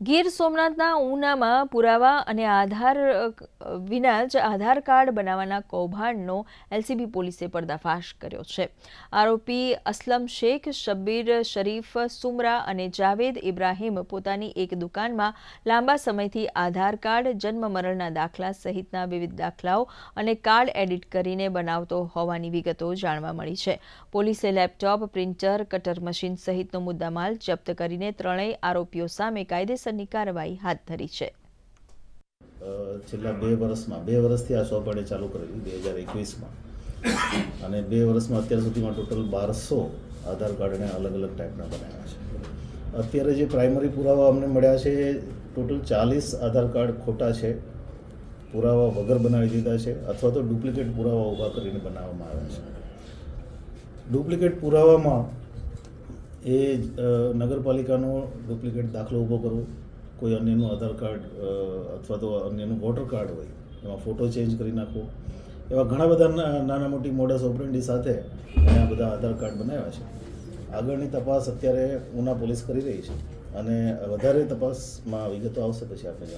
ગીર સોમનાથના ઉનામાં પુરાવા અને આધાર વિના જ આધાર કાર્ડ બનાવવાના કૌભાંડનો એલસીબી પોલીસે પર્દાફાશ કર્યો છે. આરોપી અસલમ શેખ, શબ્બીર શરીફ, સુમરા અને જાવેદ ઇબ્રાહીમ પોતાની એક દુકાનમાં લાંબા સમયથી આધાર કાર્ડ, જન્મ મરણના દાખલા સહિતના વિવિધ દાખલાઓ અને કાર્ડ એડિટ કરીને બનાવતો હોવાની વિગતો જાણવા મળી છે. પોલીસે લેપટોપ, પ્રિન્ટર, કટર મશીન સહિતનો મુદ્દામાલ જપ્ત કરીને ત્રણેય આરોપીઓ સામે કાયદેસરની કાર્યવાહી હાથ ધરી છે. છેલ્લા બે વર્ષમાં, બે વર્ષથી આ શોપ ચાલુ કરેલી બે હજાર એકવીસમાં. અને બે વર્ષમાં અત્યાર સુધીમાં ટોટલ બારસો આધાર કાર્ડને અલગ અલગ ટાઈપના બનાવ્યા છે. અત્યારે જે પ્રાઇમરી પુરાવા અમને મળ્યા છે, ટોટલ ચાલીસ આધાર કાર્ડ ખોટા છે. પુરાવા વગર બનાવી દીધા છે, અથવા તો ડુપ્લિકેટ પુરાવા ઊભા કરીને બનાવવામાં આવ્યા છે. ડુપ્લિકેટ પુરાવામાં એ નગરપાલિકાનો ડુપ્લિકેટ દાખલો ઊભો કરવો. કોઈ અન્યનું આધાર કાર્ડ અથવા તો અન્યનું વોટર કાર્ડ હોય, એમાં ફોટો ચેન્જ કરી નાખવો. એવા ઘણા બધા નાના મોટી મોડસ ઓપરેન્ડી સાથે આ બધા આધાર કાર્ડ બનાવ્યા છે. આગળની તપાસ અત્યારે ઉના પોલીસ કરી રહી છે. અને વધારે તપાસમાં વિગતો આવશે પછી આપણે જણાવશું.